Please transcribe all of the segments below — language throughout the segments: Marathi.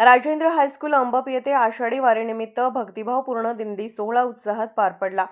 राजेंद्र हायस्कूल अंबप येथे आषाढी वारीनिमित्त भक्तिभावपूर्ण दिंडी सोहळा उत्साहात पार पडला.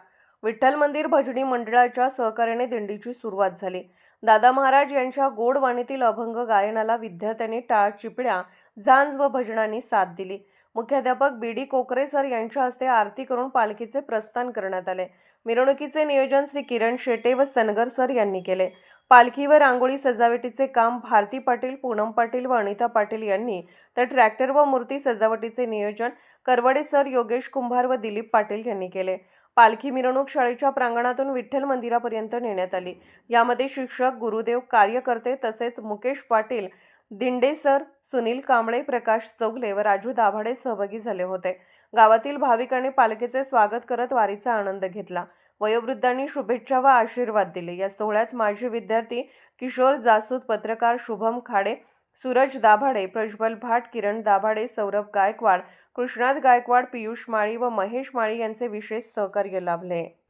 विठ्ठल मंदिर भजनी मंडळाच्या सहकार्याने दिंडीची सुरुवात झाली. दादा महाराज यांच्या गोड वाणीतील अभंग गायनाला विद्यार्थ्यांनी टाळ चिपड्या झांज व भजनांनी साथ दिली. मुख्याध्यापक बी डी कोकरे सर यांच्या हस्ते आरती करून पालखीचे प्रस्थान करण्यात आले. मिरवणुकीचे नियोजन श्री किरण शेटे व सनगर सर यांनी केले. पालखी व रांगोळी सजावटीचे काम भारती पाटील पूनम पाटील व अनिता पाटील यांनी तर ट्रॅक्टर व मूर्ती सजावटीचे नियोजन करवडे सर योगेश कुंभार व दिलीप पाटील यांनी केले. पालखी मिरवणूक शाळेच्या प्रांगणातून विठ्ठल मंदिरापर्यंत नेण्यात आली. यामध्ये शिक्षक गुरुदेव कार्यकर्ते तसेच मुकेश पाटील दिंडे सर सुनील कांबळे प्रकाश चौगले व राजू दाभाडे सहभागी झाले होते. गावातील भाविकांनी पालखीचे स्वागत करत वारीचा आनंद घेतला. वयोवृद्धांनी शुभेच्छा व आशीर्वाद दिले. या सोहळ्यात माजी विद्यार्थी किशोर जासूद पत्रकार शुभम खाडे सूरज दाभाडे प्रज्वल भाट किरण दाभाडे सौरभ गायकवाड कृष्णात गायकवाड पियुष माळी व महेश माळी यांचे विशेष सहकार्य लाभले.